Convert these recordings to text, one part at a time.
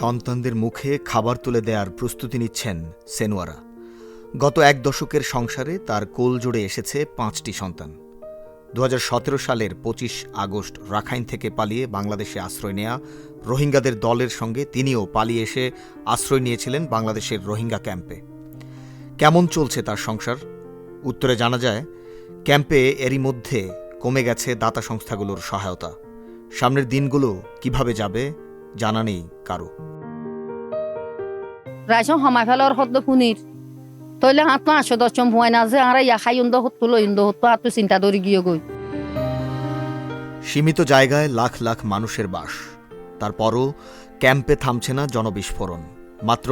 সন্তানদের মুখে খাবার তুলে দেওয়ার প্রস্তুতি নিচ্ছেন সেনোয়ারা। গত এক দশকের সংসারে তার কোল জুড়ে এসেছে পাঁচটি সন্তান। দু হাজার সতেরো সালের পঁচিশ আগস্ট রাখাইন থেকে পালিয়ে বাংলাদেশে আশ্রয় নেয়া রোহিঙ্গাদের দলের সঙ্গে তিনিও পালিয়ে এসে আশ্রয় নিয়েছিলেন বাংলাদেশের রোহিঙ্গা ক্যাম্পে। কেমন চলছে তার সংসার? উত্তরে জানা যায়, ক্যাম্পে এরই মধ্যে কমে গেছে দাতা সংস্থাগুলোর সহায়তা। সামনের দিনগুলো কীভাবে যাবে? জানা নেই কারও। রাইসং সমাই ফেলার হদ্দ খুনির তইলে হাত তো আশো দশম ভুয়াই না যে আর ইয়া খাই উন্দ হতো লই উন্দ হতো হাত চিন্তা ধরে গিয়ে গই সীমিত জায়গায় লাখ লাখ মানুষের বাস। তারপরও ক্যাম্পে থামছে না জনবিস্ফোরণ। মাত্র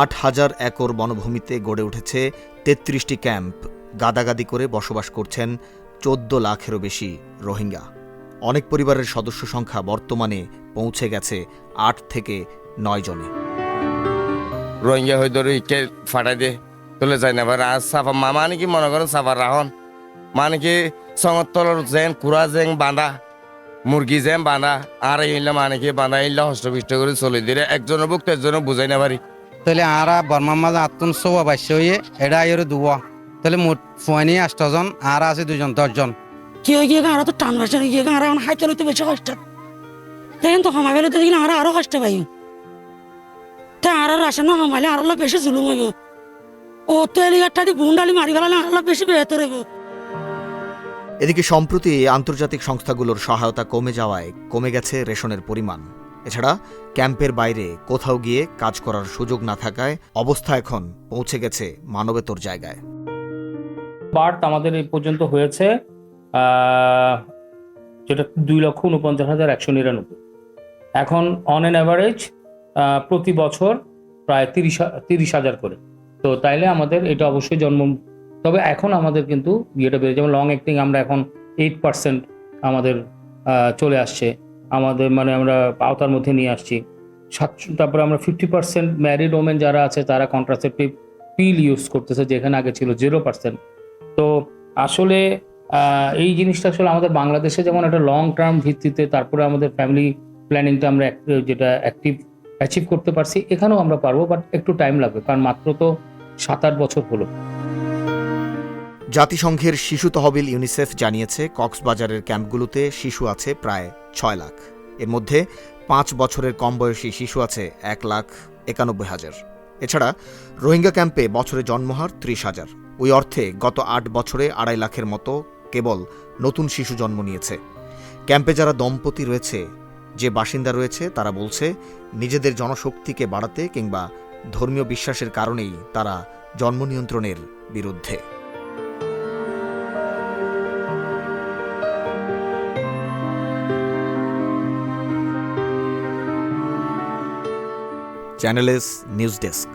আট হাজার একর বনভূমিতে গড়ে উঠেছে তেত্রিশটি ক্যাম্প। গাদাগাদি করে বসবাস করছেন চোদ্দ লাখেরও বেশি রোহিঙ্গা। অনেক পরিবারের সদস্য সংখ্যা বর্তমানে পৌঁছে গেছে আট থেকে নয় জনে। রোহিঙ্গা হয়ে ধরে ইকে ফাটাই দিয়ে তুলে যায় না। আর সাফা মা মানে কি মনে করেন সাফার রাহন? মানে কি সঙ্গত তলর যেন কুড়া যেন বাঁধা মুরগি যেন বাঁধা আর এইলা মানে কি বাঁধা এইলা হস্তপিষ্ট করে চলে দিলে একজনের বুক একজনের বুঝাই না পারি। তাহলে আরা বর্মার মাঝে আত্মন সবা বাইশ হয়ে এটা আইর দুয়া। তাহলে মোট ফুয়ানি আষ্টজন আর আছে দুজন দশজন কি হয়ে গিয়ে আরও তো টান বাসা গিয়ে আর এখন হাইতে লইতে বেশি কষ্ট। দেখেন তো সময় ফেলে দেখলে আর আরও কষ্ট পাই। তা আর রাশন না সমাইলে আর অলপ বেশি জুলুম হইব। ও তো এলিগারটা দি গুন্ডালি মারি ফেলালে আর অলপ বেশি বেহতর হইব। এদিকে সম্প্রতি আন্তর্জাতিক সংস্থাগুলোর সহায়তা কমে যাওয়ায় কমে গেছে রেশনের পরিমাণ। এছাড়া ক্যাম্পের বাইরে কোথাও গিয়ে কাজ করার সুযোগ না থাকায় অবস্থা এখন পৌঁছে গেছে মানবেতর জায়গায়। বার্থ আমাদের এই পর্যন্ত হয়েছে। যেটা দুই লক্ষ উনপঞ্চাশ হাজার একশো নিরানব্বই। এখন অন অ্যান অ্যাভারেজ প্রতি বছর প্রায় তিরিশ তিরিশ হাজার করে। তো তাইলে আমাদের এটা অবশ্যই জন্ম, তবে এখন আমাদের কিন্তু ইয়েটা বেড়ে যেমন লং অ্যাক্টিং আমরা এখন এইট পার্সেন্ট আমাদের চলে আসছে। আমাদের মানে আমরা আওতার মধ্যে নিয়ে আসছি। সাতশো তারপরে আমরা ফিফটি পার্সেন্ট ম্যারিড ওমেন যারা আছে, তারা কন্ট্রাসেপটিভ পিল ইউজ করতেছে, যেখানে আগে ছিল জিরো পার্সেন্ট তো আসলে এই জিনিসটা আসলে আমাদের বাংলাদেশে যেমন একটা লং টার্ম ভিত্তিতে তারপরে আমাদের ফ্যামিলি প্ল্যানিংটা আমরা যেটা অ্যাক্টিভ অ্যাচিভ করতে পারছি, এখানেও আমরা পারব বাট একটু টাইম লাগবে, কারণ মাত্র তো সাত আট বছর হলো। জাতিসংঘের শিশু তহবিল ইউনিসেফ জানিয়েছে, কক্সবাজারের ক্যাম্পগুলোতে শিশু আছে প্রায় ছয় লাখ। এর মধ্যে পাঁচ বছরের কম বয়সী শিশু আছে এক লাখ একানব্বই হাজার। এছাড়া রোহিঙ্গা ক্যাম্পে বছরে জন্মহার ত্রিশ হাজার। ওই অর্থে গত আট বছরে আড়াই লাখের মতো কেবল নতুন শিশু জন্ম নিয়েছে। ক্যাম্পে যারা দম্পতি রয়েছে, যে বাসিন্দা রয়েছে, তারা বলছে, নিজেদের জনশক্তিকে বাড়াতে কিংবা ধর্মীয় বিশ্বাসের কারণেই তারা জন্ম নিয়ন্ত্রণের বিরুদ্ধে। Channel S, news desk.